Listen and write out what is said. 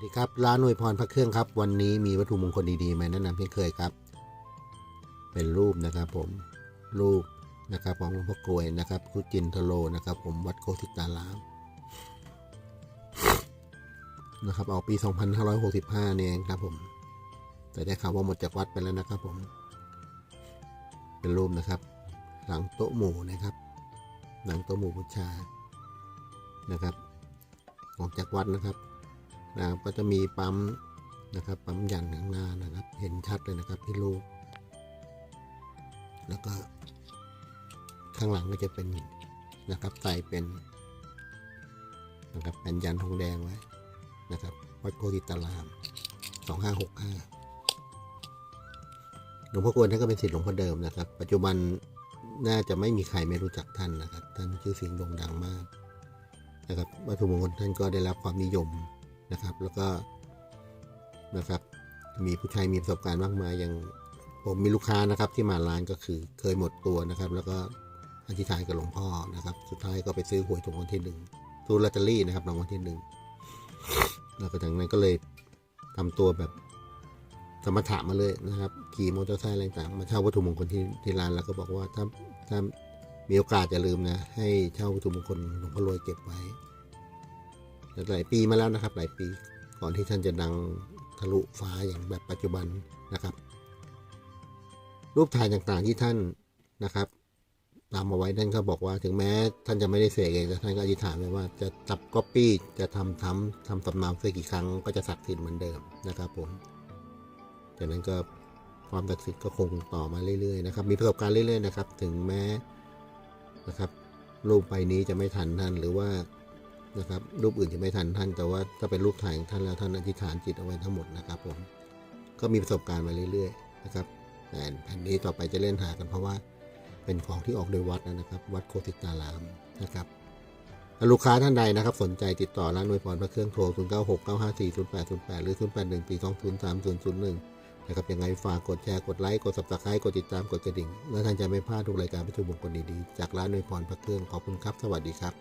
สดีครับร้านหน่วยพรพระเครื่องครับ วันนี้มีวัตถุมงคลดีๆมาแนะนำเช่นเคยครับ เป็นรูปนะครับผมรูปนะครับของหลวงพ่อกลวยนะครับคุจินทโลนะครับ ผมวัดโคสิตารามนะครับออกปี 2565เนี่ยเองครับผม แต่ได้ข่าวว่าหมดจากวัดไปแล้วนะครับ ผม เป็นรูปนะครับ หลังโต๊ะหมู่นะครับ หลังโต๊ะหมู่บูชานะครับ ออกจากวัดนะครับ นะครับก็จะมีปั๊มนะครับ ปั๊มยันข้างหน้านะครับ เห็นชัดเลยนะครับที่รูปแล้วก็ข้างหลังก็จะเป็นนะครับใส่เป็นนะครับเป็นยันทองแดงไว้นะครับวัดโกติตาราม2565หลวงพ่อกวนท่านก็เป็นศิษย์หลวงพ่อเดิมนะครับ ปัจจุบันน่าจะไม่มีใครไม่รู้จักท่านนะครับ ท่านชื่อเสียงโด่งดังมากนะครับวัตถุมงคลท่านก็ได้รับความนิยม นะครับ แล้วก็นะครับมีผู้ชายมีประสบการณ์มากมายอย่างผมมีลูกค้านะครับที่มาร้านก็คือเคยหมดตัวนะครับ แล้วก็อธิษฐานกับหลวงพ่อนะครับ สุดท้ายก็ไปซื้อหวยถูกรางวัลที่หนึ่งซื้อลอตเตอรี่นะครับรางวัลที่หนึ่งแล้วก็จากนั้นก็เลยทำตัวแบบสมถะมาเลยนะครับ ขี่มอเตอร์ไซค์อะไรต่างมาเช่าวัตถุมงคลที่ที่ร้านแล้วก็บอกว่าถ้าถ้ามีโอกาสอย่าลืมนะให้เช่าวัตถุมงคลหลวงพ่อรวยเก็บไว้ หลายปีมาแล้วนะครับ หลายปีก่อนที่ท่านจะดังทะลุฟ้าอย่างแบบปัจจุบันนะครับ รูปถ่ายต่างๆที่ท่านนะครับตามมาไว้ท่านก็บอกว่าถึงแม้ท่านจะไม่ได้เสกเองแต่ท่านก็อธิษฐานไว้ว่าจะจับก๊อปปี้จะทำทำทำสำเนาเสกกี่ครั้งก็จะศักดิ์สิทธิ์เหมือนเดิมนะครับผมจากนั้นก็ความศักดิ์สิทธิ์ก็คงต่อมาเรื่อยๆนะครับ มีประสบการณ์เรื่อยๆนะครับ ถึงแม้นะครับรูปใบนี้จะไม่ทันท่านหรือว่า นะครับรูปอื่นจะไม่ทันท่าน แต่ว่าถ้าเป็นรูปถ่ายของท่านแล้วท่านอธิษฐานจิตเอาไว้ทั้งหมดนะครับผมก็มีประสบการณ์มาเรื่อยๆนะครับแต่แผ่นนี้ต่อไปจะเล่นหากันเพราะว่าเป็นของที่ออกโดยวัดนะครับ วัดโคติตารามนะครับลูกค้าท่านใดนะครับ สนใจติดต่อร้านน่วยพรพระเครื่องโทร 0 9 6 9 5 4 0 8 0 8 หรือ 0 8 1 4 2 0 3 0 0 1 นะครับยังไงฝากกดแชร์ กดไลค์ กด subscribe กดติดตาม กดกระดิ่ง แล้วท่านจะไม่พลาดทุกรายการประชุมงคลดีๆ จากร้านน่วยพรพระเครื่อง ขอบคุณครับ สวัสดีครับ